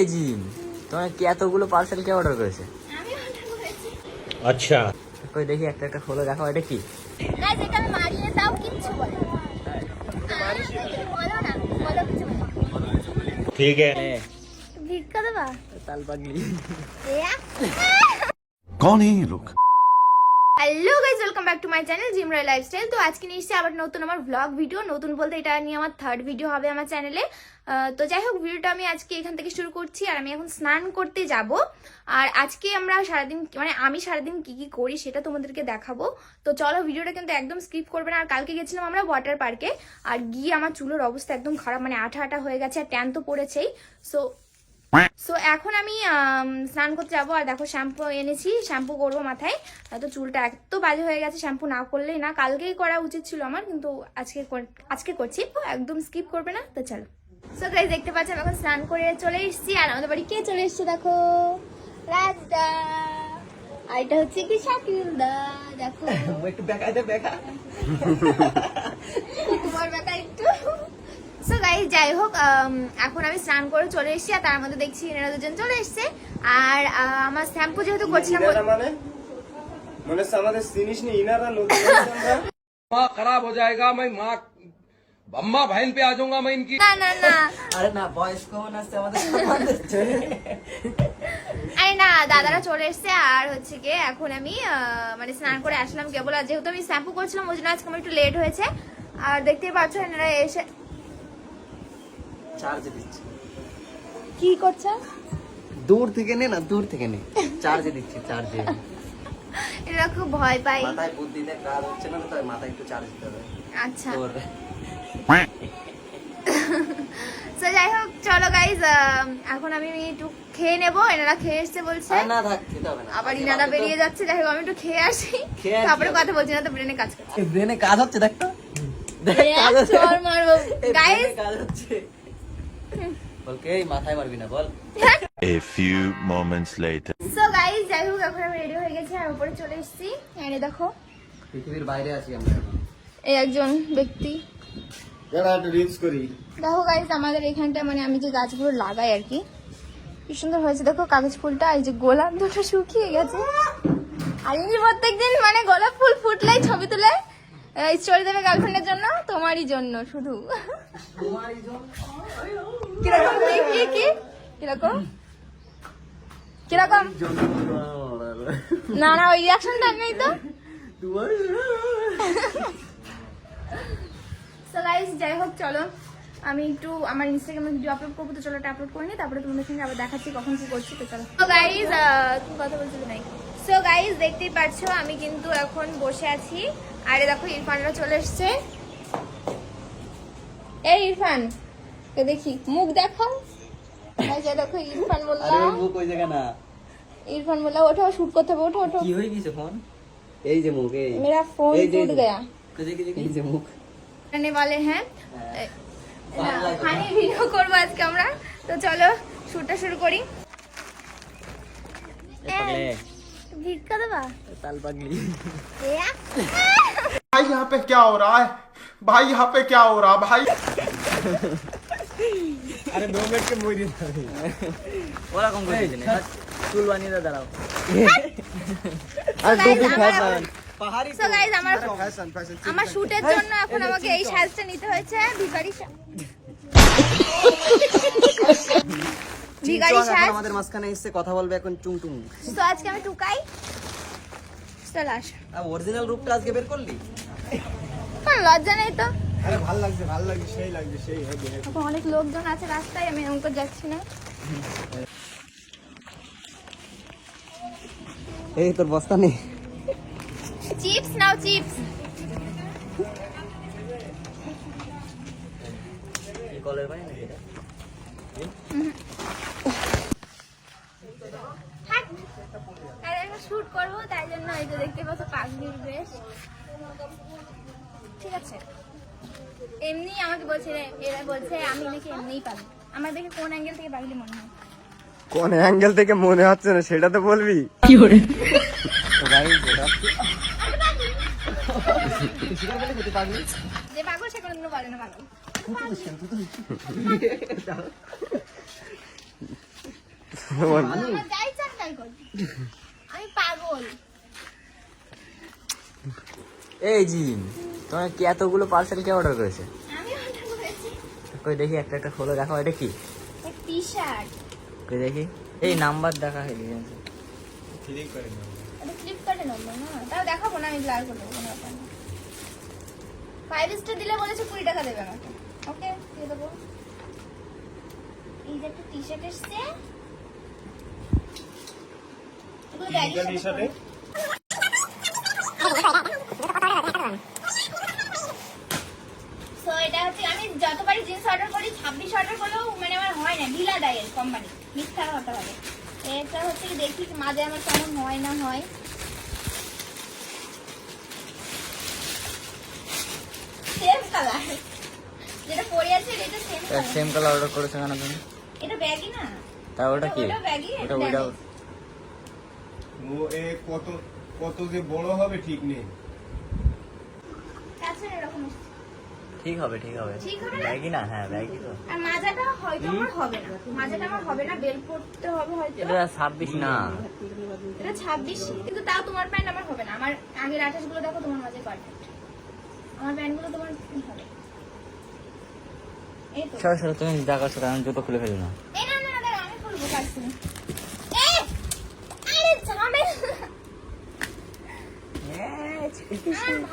Gym তোমার কি এতগুলো পার্সেল কে অর্ডার করেছে আমি অর্ডার করেছি अच्छा কই দেখি একটা একটা খোলো দেখো এটা কি গাইজ এটা আমি মারিয়ে দাও কিচ্ছু বলে না। বলো না বলো কিছু বলো ठीक है ভিক্ষা দেবা তাল পাগলি कौन है ये लोग hello guys welcome back to my channel Jim Roy lifestyle তো আজকে নিয়ে আবার নতুন আমার ভ্লগ ভিডিও নতুন বলতে এটা নিয়ে আমার থার্ড ভিডিও হবে আমার চ্যানেলে তো যাই হোক ভিডিওটা আমি আজকে এখান থেকে শুরু করছি আর আমি এখন স্নান করতে যাব। আর আজকে আমরা সারাদিন মানে আমি সারাদিন কি কি করি সেটা তোমাদেরকে দেখাবো। তো চলো ভিডিওটা কিন্তু একদম স্কিপ করবে না। আর কালকে গেছিলাম আমরা ওয়াটার পার্কে আর গিয়ে আমার চুলের অবস্থা একদম খারাপ মানে আঠা আঠা হয়ে গেছে আর ট্যান তো পড়েছেই। সো সো এখন আমি আম, স্নান করতে যাব আর দেখো শ্যাম্পু এনেছি শ্যাম্পু করব মাথায়। হয়তো চুলটা এত বাজে হয়ে গেছে শ্যাম্পু না করলেই না। কালকেই করা উচিত ছিল আমার কিন্তু আজকে আজকে করছি। একদম স্কিপ করবে না তো চলো। সো গাইজ দেখতে পাচ্ছি আমি এখন স্নান করে চলে এসেছি আর আমাদের বাড়ি কে চলে এসেছে দেখো? রাজদা। আর এটা হচ্ছে কি শাকিল দা দেখো। একটু একটু সো গাইজ যাই হোক উম, এখন আমি স্নান করে চলে এসেছি আর তার মধ্যে দেখছি এনারা দুজন চলে এসেছে আর আহ, আমার শ্যাম্পু যেহেতু করছিলাম ইনারা মানে মনে হচ্ছে আমাদের জিনিস নিয়ে ইনারা নতুন এসেছে আমরা। माँ खराब हो जाएगा मैं माँ अम्मा बहन पे आ जाऊंगा मैं इनकी না না না আরে না বয়স কখন আসছে আমাদের সম্মান দিচ্ছে। আরে না দাদারা চলে এসেছে আর হচ্ছে গিয়ে এখন আমি আহ, মানে স্নান করে আসলাম কেবল আর যেহেতু আমি শ্যাম্পু করছিলাম ওই জন্য আজকে আমার একটু লেট হয়েছে আর দেখতেই পাচ্ছ এনারা এসে চার্জ দিচ্ছি। কি করছে? দূর থেকে নে না দূর থেকে নে। চার্জ দিচ্ছি চার্জে এরা খুব ভয় পাই মাথায় বুদ্ধিতে কাজ হচ্ছে না তাই মাথায় একটু চার্জ দিতে হবে। আচ্ছা। তো যাই হোক চলো গাইজ এখন আমি একটু খেয়ে নেব এনারা খেয়ে এসছে বলছে। না থাক খেতে হবে না। আবার ইনারা বেরিয়ে যাচ্ছে যাই হোক আমি একটু খেয়ে আসি। তারপরে কথা বলছি না তো ব্রেনে কাজ করছে। ব্রেনে কাজ হচ্ছে দেখ তো। দেখ কাজ হচ্ছে। মারবো। গাইজ কাজ হচ্ছে। বলকে এই মাথায় মারবি না বল। A few moments later. So guys যাই হোক এখন আমি রেডি হয়ে গেছি আর উপরে চলে এসেছি। এনে দেখো। পৃথিবীর বাইরে আছি আমরা। এই একজন ব্যক্তি। যারা একটু রিলস করি। দেখো গাইজ আমাদের এখানটা মানে আমি যে গাছগুলো লাগাই আর কি কি সুন্দর হয়েছে। দেখো কাগজ ফুলটা এই যে গোলাপ দুটো শুকিয়ে গেছে। আর ইনি প্রত্যেকদিন মানে গোলাপ ফুল ফুটলেই ছবি তুলে স্টোরি দেবে গার্লফ্রেন্ডের জন্য তোমারই জন্য শুধু। কীরকম কি কি কি কীরকম কীরকম না না ওই রিয়াকশনটা নেই তো সো গাইস যাই হোক চলো আমি একটু আমার ইনস্টাগ্রামে ভিডিও আপলোড করব তো চলো এটা আপলোড করে নিই তারপরে তোমাদের সঙ্গে আবার দেখাচ্ছি কখন কি করছি তো চলো তো গাইজ তুমি কথা বলছিলে নাই সো গাইজ দেখতেই পাচ্ছ আমি কিন্তু এখন বসে আছি। আরে দেখো ইরফানরা চলে এসছে। এই ইরফান। কে দেখি মুখ দেখাও এই যে দেখো ইরফান আরে বললাম ওই মুখ ওই জায়গা না इरफान बोला उठो शूट करते হবে ওঠো ওঠো কি হয়ে গেছে ফোন এই যে মুখ এই मेरा फोन এই যে, এই टूट যে। गया কোথায় কি এই যে মুখ करने वाले हैं হ্যাঁ। ভালো লাগলো। খানি ভিডিও করবো আজকে আমরা তো চলো শুটটা শুরু করি এ পাগলে ভিক্ষা দেবা তাল পাগলি भाई यहाँ पे क्या हो रहा है भाई यहाँ पे क्या हो रहा है भाई আরে দো মিনিটকে মই দিন ওরকম করে দিনে চুল বানিয়ে দাও দাঁড়াও। আর সো গাইস আমার ফ্যাশন ফ্যাশন আমার শুটের জন্য এখন আমাকে এই সাজটা নিতে হয়েছে ভিখারি ভিখারি সাজ আমাদের মাঝখানে এসে কথা বলবে এখন চুং টুং তো আজকে আমি টুকাই। চল আস। অরিজিনাল রূপটা আজকে বের করলি? লজ্জা নেই তো। ভালো লাগছে ভালো লাগছে সেই লাগছে সেই অনেক লোকজন আছে রাস্তায় আমি এরকম করে যাচ্ছি না। এই তোর বস্তা নেই? চিপস নাও চিপস। কলের পানি নাকি এটা? আর আমি শুট করব তাই জন্য এই যে দেখতে পাচ্ছ পাগলির বেশ ঠিক আছে। এমনি আমাকে বলছে রে- এরা বলছে আমি নাকি এমনিই পাগলি। আমার দেখে কোন অ্যাঙ্গেল থেকে পাগলি মনে হয়? কোন অ্যাঙ্গেল থেকে মনে হচ্ছে না সেটা তো বলবি। তো গাইস এটা যে পাগল সে কোনোদিনও বলে না পাগল। আমার যাই চান তাই করবি আমি পাগল। এই জিম তোমার কি এতগুলো পার্সেল কে অর্ডার করেছে? আমি কই দেখি একটা একটা খোলো দেখো এটা কি? টি শার্ট কই দেখি? এই নাম্বার দেখা এটা ফ্লিপকার্টে নম্বর না। তাও দেখাবো না আমি ব্লার করে দেবো কোনো ব্যাপার না। ফাইভ স্টার দিলে বলেছে কুড়ি টাকা দেবে আমাকে। ওকে দিয়ে দেবো। এই যে একটা টি শার্ট এসছে। এগুলো ব্যাগের সাথে টি-শার্টে? সো এটা হচ্ছে আমি যতবারই জিন্স অর্ডার করি ছাব্বিশ অর্ডার করলেও মানে আমার হয় না কোম্পানি মিথ্যা হতে হবে এটা হচ্ছে দেখি মাঝে আমার কেমন হয় না হয়। সেম কালার যেটা পরে আছে এটা same colour same colour order করেছ কেন তুমি? এটা ব্যাগই না? তা ওটা কি? ওটা ব্যাগই ওটা উইদাউট ও এ কত কত যে বড় হবে ঠিক নেই। কাছে এরকম। ঠিক হবে ঠিক হবে। হবে না? হ্যাঁ ব্যাগই তো। আর মাজাটা হয়তো আমার হবে না। মাজাটা আমার হবে না বেল পড়তে হবে হয়তো। এটা ছাব্বিশ না। এটা ছাব্বিশ কিন্তু তাও তোমার প্যান্ট আমার হবে না। আমার আগের আঠাশগুলো দেখো তোমার মাঝে পারফেক্ট আমার প্যান্টগুলো তোমার হবে। এই তো। সরো তুমি যা করছ আমি জুতো খুলে ফেলি না। এই না না আমি খুলবো না এ! আরে ঝামেলা আমার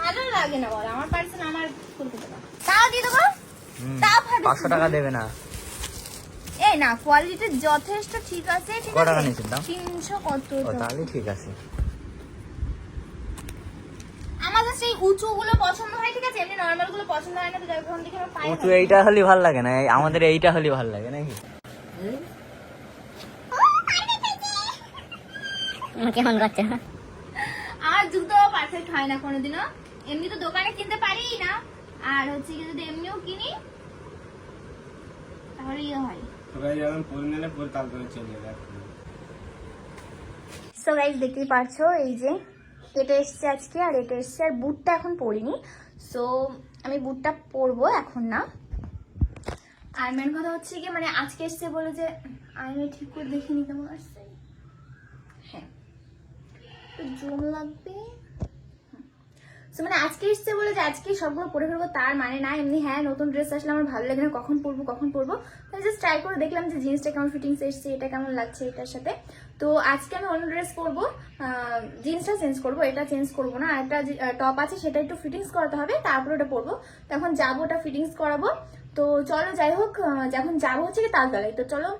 ভালো লাগে না বল আমার পার্সেল আমার তাও দিয়ে দেবো? তাও ভাবি পাঁচশো টাকা দেবে না। এই না কোয়ালিটি যথেষ্ট ঠিক আছে ঠিক ক টাকা নিয়েছেন দাম? তিনশো কত ও তাহলে ঠিক আছে। আমাদের সেই উঁচু গুলো পছন্দ হয় ঠিক আছে? এমনি নর্মালগুলো পছন্দ হয় না তো যার কারণ থেকে আমার উঁচু এইটা হলে ভালো লাগে না আমাদের এইটা হলে ভালো লাগে নাকি? কেমন করছে জুতো পারফেক্ট হয় না কোনোদিনও। এমনি তো দোকানে কিনতে পারি না। আর হচ্ছে কি যদি এমনিও কিনি তাহলে ইয়ে হয়। সো গাইজ দেখতেই পারছ এই যে এটা এসছে আজকে আর এটা এসছে আর বুটটা এখন পরিনি। সো আমি বুটটা পরবো এখন না। আর মেন কথা হচ্ছে কি মানে আজকে এসছে বলে যে আমি ঠিক করে দেখিনি কেমন আসছে জম লাগবে? সো মানে আজকে এসছে বলে যে আজকে সবগুলো পরে ফেলব, তার মানে না, এমনি হ্যাঁ নতুন ড্রেস আসলে আমার ভালো লাগে না, কখন পরবো কখন পরবো। আমি জাস্ট ট্রাই করে দেখলাম যে জিন্সটা কেমন ফিটিংস এসছে, এটা কেমন লাগছে এটার সাথে। তো আজকে আমি অন্য ড্রেস পরবো জিন্সটা চেঞ্জ করব, এটা চেঞ্জ করব না একটা টপ আছে, সেটা একটু ফিটিংস করাতে হবে, তারপর ওটা পরবো। তখন যাব ওটা ফিটিংস করাবো। তো চলো যাই হোক যখন যাব হচ্ছে কি তালতলায়। তো চলো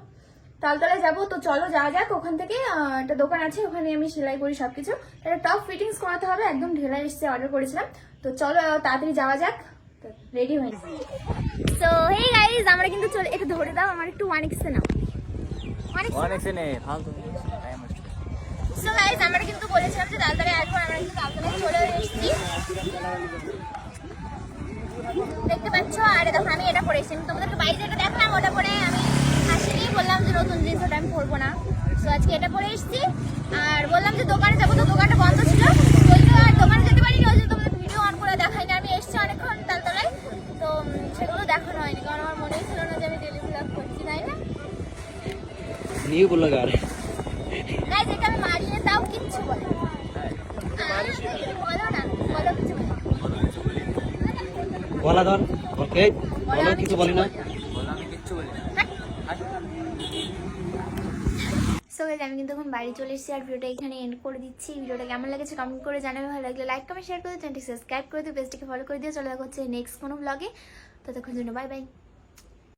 তালতলায় যাব তো চলো যাওয়া যাক। ওখান থেকে একটা দোকান আছে ওখানে আমি সেলাই করি সবকিছু। একটা টপ ফিটিংস করাতে হবে একদম ঢেলা এসছে অর্ডার করেছিলাম। তো চলো তাড়াতাড়ি যাওয়া যাক। রেডি হয়ে সো হে গাইজ আমরা কিন্তু চলে একটু ধরে দাও আমার একটু ওয়ান এক্সে নাও। অনেক সে ফালতু। সো গাইজ আমরা কিন্তু বলেছিলাম যে তালতলায় আসব আমরা কিন্তু তালতলায় চলে এসেছি দেখতে পাচ্ছ আর দেখো আমি এটা পরে এসেছি আমি তোমাদেরকে বাইরে যেটা দেখলাম ওটা পরে আমি হাসিনি বললাম যে নতুন জিনিস ওটা আমি পরবো না সো আজকে এটা পরে এসেছি আর বললাম যে দোকানে যাব তো দোকানটা বন্ধ ছিল তো ওই জন্য আর দোকানে যেতে পারিনি ওই জন্য তোমাদের ভিডিও অন করে দেখাইনি আমি এসেছি অনেকক্ষণ তালতলায় তো উম, সেগুলো দেখানো হয়নি কারণ আমার মনেই ছিল না যে আমি ডেলি ব্লগ করছি তাই না বলল গার গাইজ এটা মারিয়ে কিচ্ছু বলে না। বলো না বলো কিছু বলা। ধর ওকে বলো কিছু বলি না। সো গাইজ আমি কিন্তু এখন বাড়ি চলে এসেছি আর ভিডিওটা এখানে এন্ড করে দিচ্ছি। ভিডিওটা কেমন লেগেছে কমেন্ট করে জানাবে ভালো লাগলে লাইক কমেন্ট শেয়ার করে দিও। চ্যানেলটি সাবস্ক্রাইব করে দিও পেজটিকে ফলো করে দিও। চলে দেখা হচ্ছে নেক্সট কোনো ব্লগে ততক্ষণ জন্য বাই বাই